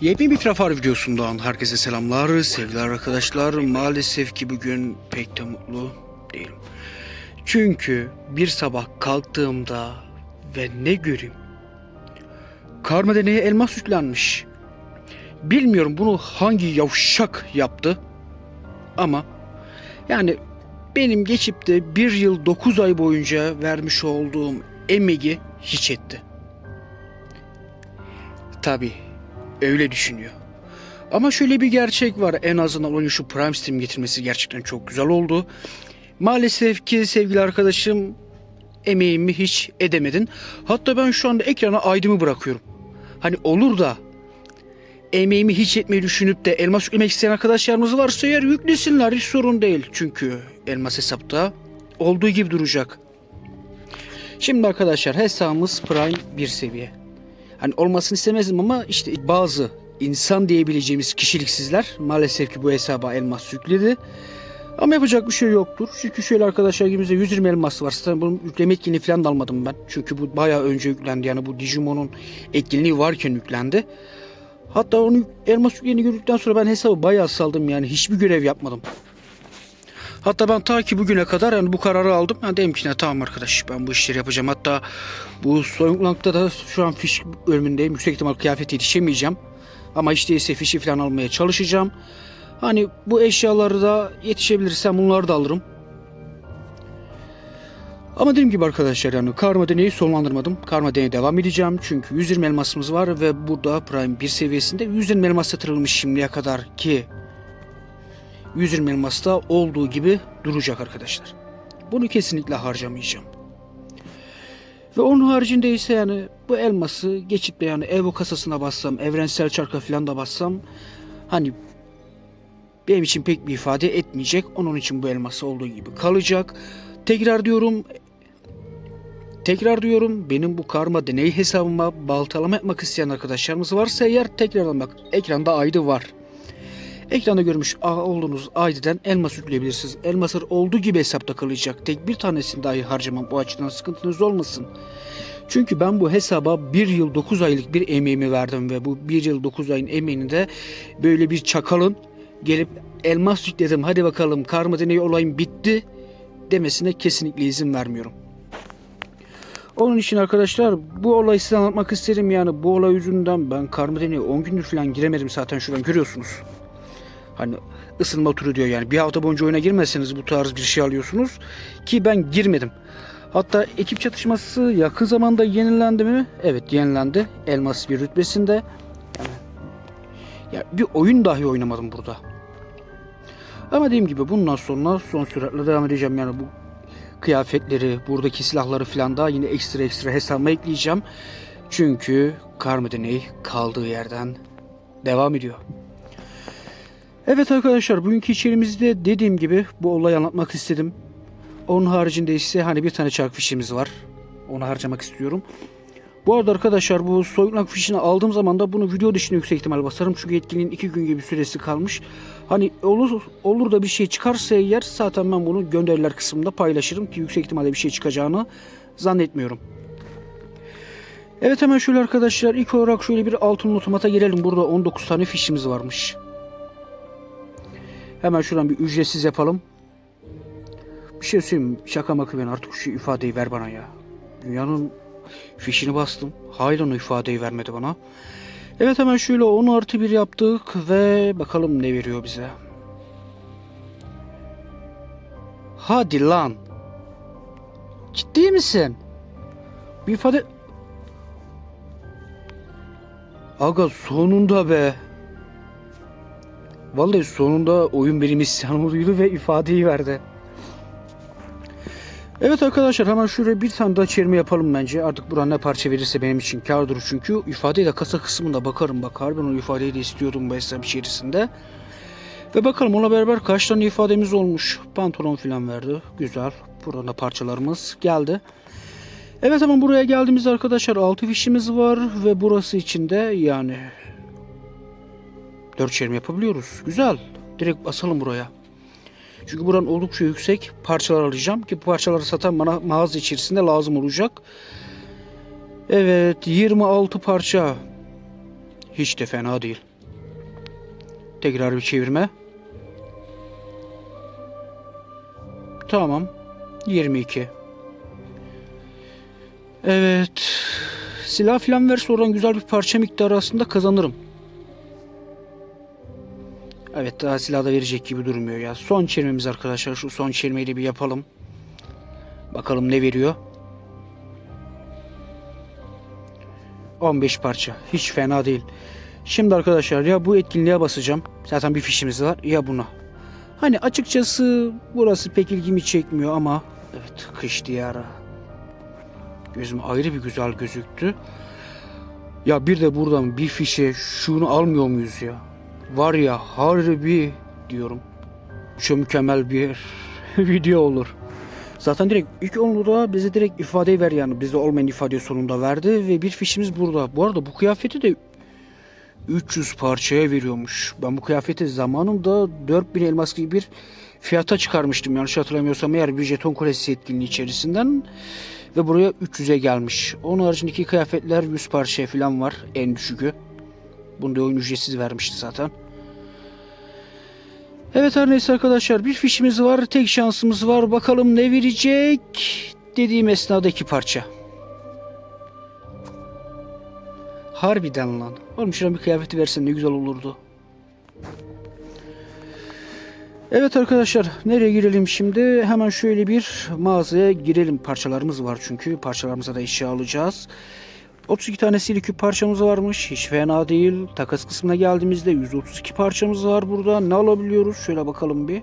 Yepyeni bir trafar videosundan herkese selamlar sevgili arkadaşlar. Maalesef ki bugün pek de mutlu değilim. Çünkü bir sabah kalktığımda ve ne göreyim? Karma deneye elmas yüklenmiş. Bilmiyorum bunu hangi yavşak yaptı ama yani benim geçip de bir yıl 9 ay boyunca vermiş olduğum emeği hiç etti. Tabi öyle düşünüyor. Ama şöyle bir gerçek var. En azından oyunu şu Prime Steam getirmesi gerçekten çok güzel oldu. Maalesef ki sevgili arkadaşım emeğimi hiç edemedin. Hatta ben şu anda ekrana aydımı bırakıyorum. Hani olur da emeğimi hiç etmeyi düşünüp de elmas yüklemek isteyen arkadaşlarımız varsa eğer yüklesinler hiç sorun değil. Çünkü elmas hesapta olduğu gibi duracak. Şimdi arkadaşlar hesabımız Prime 1 seviye. Hani olmasını istemezdim ama işte bazı insan diyebileceğimiz kişiliksizler maalesef ki bu hesaba elmas yükledi. Ama yapacak bir şey yoktur. Çünkü şöyle arkadaşlar elimizde 120 elmas var. Zaten bunun yükleme etkinliği falan da almadım ben. Çünkü bu bayağı önce yüklendi. Yani bu Digimon'un etkinliği varken yüklendi. Hatta onu elmas yüklerini gördükten sonra ben hesabı bayağı saldım yani. Hiçbir görev yapmadım. Hatta ben ta ki bugüne kadar yani bu kararı aldım. Ben dedim ki tamam arkadaş ben bu işleri yapacağım. Hatta bu soyunlukta da şu an fiş bölümündeyim. Yüksek ihtimal kıyafet yetişemeyeceğim. Ama hiç değilse fişi falan almaya çalışacağım. Hani bu eşyaları da yetişebilirsem bunları da alırım. Ama dediğim gibi arkadaşlar yani karma deneyi sonlandırmadım. Karma deneye devam edeceğim. Çünkü 120 elmasımız var ve burada Prime 1 seviyesinde 120 elmas yatırılmış şimdiye kadar ki 120 elmasta olduğu gibi duracak arkadaşlar. Bunu kesinlikle harcamayacağım. Ve onun haricinde ise yani bu elması geçip de yani Evo kasasına bassam, evrensel çarka falan da bassam hani benim için pek bir ifade etmeyecek. Onun için bu elması olduğu gibi kalacak. Tekrar diyorum Tekrar diyorum benim bu karma deney hesabıma baltalama yapmak isteyen arkadaşlarımız varsa eğer tekrardan bak ekranda aydı var. Ekranda görmüş olduğunuz ID'den elmas yükleyebilirsiniz. Elmasır olduğu gibi hesapta kalacak. Tek bir tanesini dahi harcamam bu açıdan sıkıntınız olmasın. Çünkü ben bu hesaba bir yıl 9 aylık bir emeğimi verdim ve bu bir yıl 9 ayın emeğini de böyle bir çakalın gelip elmas yükledim hadi bakalım karma deneyi olayım bitti demesine kesinlikle izin vermiyorum. Onun için arkadaşlar bu olayı size anlatmak isterim yani bu olay yüzünden ben karma deneyi 10 gündür falan giremedim zaten şuradan görüyorsunuz. Hani ısınma turu diyor yani bir hafta boyunca oyuna girmezseniz bu tarz bir şey alıyorsunuz ki ben girmedim. Hatta ekip çatışması yakın zamanda yenilendi mi? Evet yenilendi. Elmas bir rütbesinde. Yani, ya bir oyun dahi oynamadım burada. Ama dediğim gibi bundan sonra son süratle devam edeceğim yani bu kıyafetleri, buradaki silahları falan da yine ekstra ekstra hesabıma ekleyeceğim. Çünkü Karmadeney kaldığı yerden devam ediyor. Evet arkadaşlar bugünkü içerimizde dediğim gibi bu olayı anlatmak istedim. Onun haricinde ise hani bir tane çark fişimiz var. Onu harcamak istiyorum. Bu arada arkadaşlar bu soyunak fişini aldığım zaman da bunu video dışında yüksek ihtimal basarım. Çünkü etkinliğin iki gün gibi süresi kalmış. Hani olur olur da bir şey çıkarsa eğer zaten ben bunu gönderiler kısmında paylaşırım ki yüksek ihtimalle bir şey çıkacağını zannetmiyorum. Evet hemen şöyle arkadaşlar ilk olarak şöyle bir altın otomata girelim. Burada 19 tane fişimiz varmış. Hemen şuradan bir ücretsiz yapalım. Bir şey söyleyeyim? Şaka maka ben artık şu ifadeyi ver bana ya. Dünyanın fişini bastım. Halen o ifadeyi vermedi bana. Evet hemen şöyle 10 artı 1 yaptık ve bakalım ne veriyor bize. Hadi lan. Ciddi misin? Bir ifade... Aga sonunda be. Vallahi sonunda oyun benim isyanımı duydu ve ifadeyi verdi. Evet arkadaşlar hemen şuraya bir tane daha çevirme yapalım bence. Artık buran ne parça verirse benim için kârdır çünkü. ifadeyi de kasa kısmında bakarım bakar. Ben o ifadeyi de istiyordum bu hesap içerisinde. Ve bakalım ona beraber kaç tane ifademiz olmuş. Pantolon falan verdi. Güzel. Buradan da parçalarımız geldi. Evet hemen buraya geldiğimizde arkadaşlar 6 fişimiz var ve burası içinde yani 4 çevirme yapabiliyoruz. Güzel. Direkt basalım buraya. Çünkü buranın oldukça yüksek parçalar alacağım ki bu parçaları satan bana mağaza içerisinde lazım olacak. Evet 26 parça. Hiç de fena değil. Tekrar bir çevirme. Tamam. 22. Evet. Silah filan verse oradan güzel bir parça miktarı aslında kazanırım. Evet daha silah da verecek gibi durmuyor ya. Son çevirmemiz arkadaşlar. Şu son çevirmeyi de bir yapalım. Bakalım ne veriyor. 15 parça. Hiç fena değil. Şimdi arkadaşlar ya bu etkinliğe basacağım. Zaten bir fişimiz var ya buna. Hani açıkçası burası pek ilgimi çekmiyor ama evet kış diyarı. Gözüm ayrı bir güzel gözüktü. Ya bir de buradan bir fişe şunu almıyor muyuz ya? Var ya harbi diyorum. Çok mükemmel bir video olur. Zaten direkt ilk onluda bize direkt ifadeyi ver yani. Bizde olmayan ifade sonunda verdi ve bir fişimiz burada. Bu arada bu kıyafeti de 300 parçaya veriyormuş. Ben bu kıyafeti zamanında 4000 elmas gibi bir fiyata çıkarmıştım. Yanlış hatırlamıyorsam eğer bir jeton kulesi etkinliği içerisinden. Ve buraya 300'e gelmiş. Onun haricindeki kıyafetler 100 parçaya falan var en düşükü. Bunu da oyun ücretsiz vermişti zaten. Evet her neyse arkadaşlar bir fişimiz var. Tek şansımız var. Bakalım ne verecek dediğim esnadaki parça. Harbiden lan. Oğlum şuna bir kıyafeti versen ne güzel olurdu. Evet arkadaşlar nereye girelim şimdi? Hemen şöyle bir mağazaya girelim. Parçalarımız var çünkü. Parçalarımıza da eşya alacağız. 32 tane silikü parçamız varmış. Hiç fena değil. Takas kısmına geldiğimizde 132 parçamız var burada. Ne alabiliyoruz? Şöyle bakalım bir.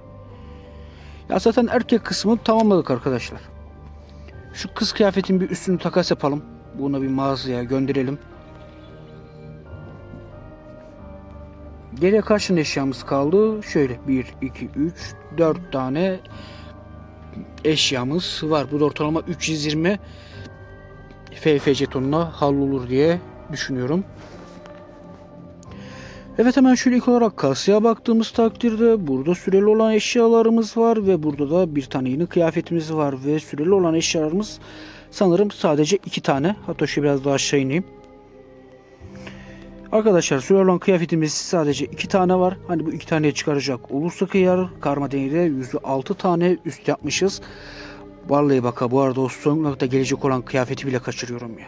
Ya zaten erkek kısmı tamamladık arkadaşlar. Şu kız kıyafetin bir üstünü takas yapalım. Bunu bir mağazaya gönderelim. Geriye kaç eşyamız kaldı? Şöyle 1, 2, 3, 4 tane eşyamız var. Bu da ortalama 320 FF jetonuna hallolur diye düşünüyorum. Evet hemen şöyle ilk olarak kasaya baktığımız takdirde burada süreli olan eşyalarımız var ve burada da bir tane yeni kıyafetimiz var ve süreli olan eşyalarımız sanırım sadece iki tane. Hatta şu biraz daha aşağı ineyim. Arkadaşlar süreli olan kıyafetimiz sadece iki tane var. Hani bu iki taneye çıkaracak olursa kıyar karma deneyde %6 tane üst yapmışız. Vallahi baka bu arada o son nokta gelecek olan kıyafeti bile kaçırıyorum ya.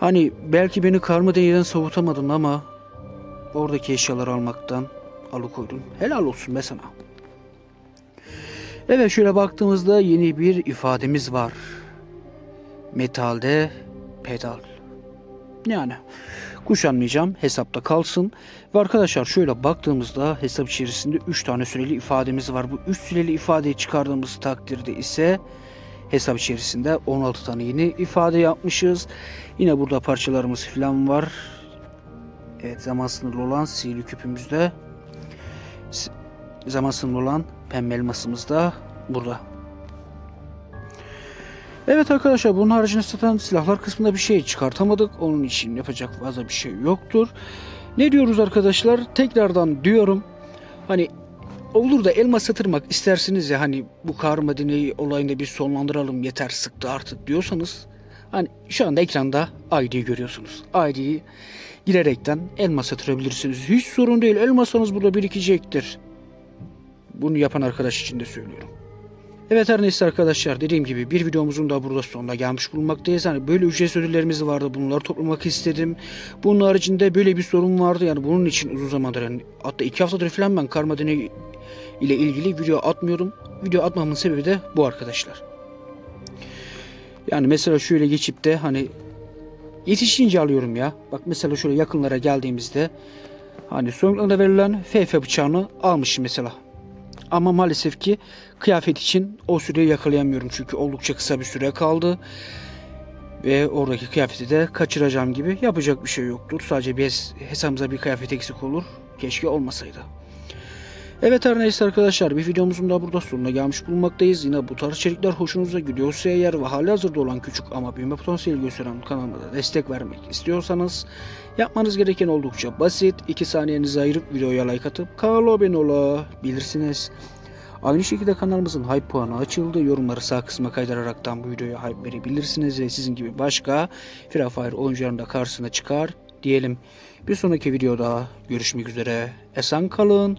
Hani belki beni karma deneyden savutamadın ama oradaki eşyaları almaktan alıkoydun. Helal olsun be sana. Evet şöyle baktığımızda yeni bir ifademiz var. Metalde pedal. Yani kuşanmayacağım hesapta kalsın. Ve arkadaşlar şöyle baktığımızda hesap içerisinde 3 tane süreli ifademiz var. Bu 3 süreli ifadeyi çıkardığımız takdirde ise hesap içerisinde 16 tane yeni ifade yapmışız. Yine burada parçalarımız falan var. Evet zaman sınırlı olan sihirli küpümüzde. Zaman sınırlı olan pembe elmasımız da burada. Evet arkadaşlar bunun haricinde zaten silahlar kısmında bir şey çıkartamadık. Onun için yapacak fazla bir şey yoktur. Ne diyoruz arkadaşlar? Tekrardan diyorum. Hani olur da elma satırmak istersiniz ya hani bu karma deneyi olayında bir sonlandıralım yeter sıktı artık diyorsanız hani şu anda ekranda ID'yi görüyorsunuz. ID'yi girerekten elma satırabilirsiniz. Hiç sorun değil. Elmasanız burada birikecektir. Bunu yapan arkadaş için de söylüyorum. Evet her neyse arkadaşlar dediğim gibi bir videomuzun da burada sonuna gelmiş bulunmaktayız. Hani böyle ücretsiz ödüllerimiz vardı bunları toplamak istedim. Bunun haricinde böyle bir sorun vardı yani bunun için uzun zamandır yani hatta iki haftadır falan ben karma ile ilgili video atmıyorum. Video atmamın sebebi de bu arkadaşlar. Yani mesela şöyle geçip de hani yetişince alıyorum ya. Bak mesela şöyle yakınlara geldiğimizde hani soygunlarında verilen FF bıçağını almışım mesela. Ama maalesef ki kıyafet için o süreyi yakalayamıyorum çünkü oldukça kısa bir süre kaldı. Ve oradaki kıyafeti de kaçıracağım gibi yapacak bir şey yoktur. Sadece hes- hesabımıza bir kıyafet eksik olur. Keşke olmasaydı. Evet her neyse arkadaşlar bir videomuzun da burada sonuna gelmiş bulunmaktayız. Yine bu tarz içerikler hoşunuza gidiyorsa eğer ve hali hazırda olan küçük ama büyüme potansiyeli gösteren kanalıma da destek vermek istiyorsanız yapmanız gereken oldukça basit. 2 saniyenizi ayırıp videoya like atıp kanala abone olabilirsiniz. Aynı şekilde kanalımızın hype puanı açıldı. Yorumları sağ kısma kaydıraraktan bu videoya hype verebilirsiniz ve sizin gibi başka Free Fire oyuncularının da karşısına çıkar diyelim. Bir sonraki videoda görüşmek üzere. Esen kalın.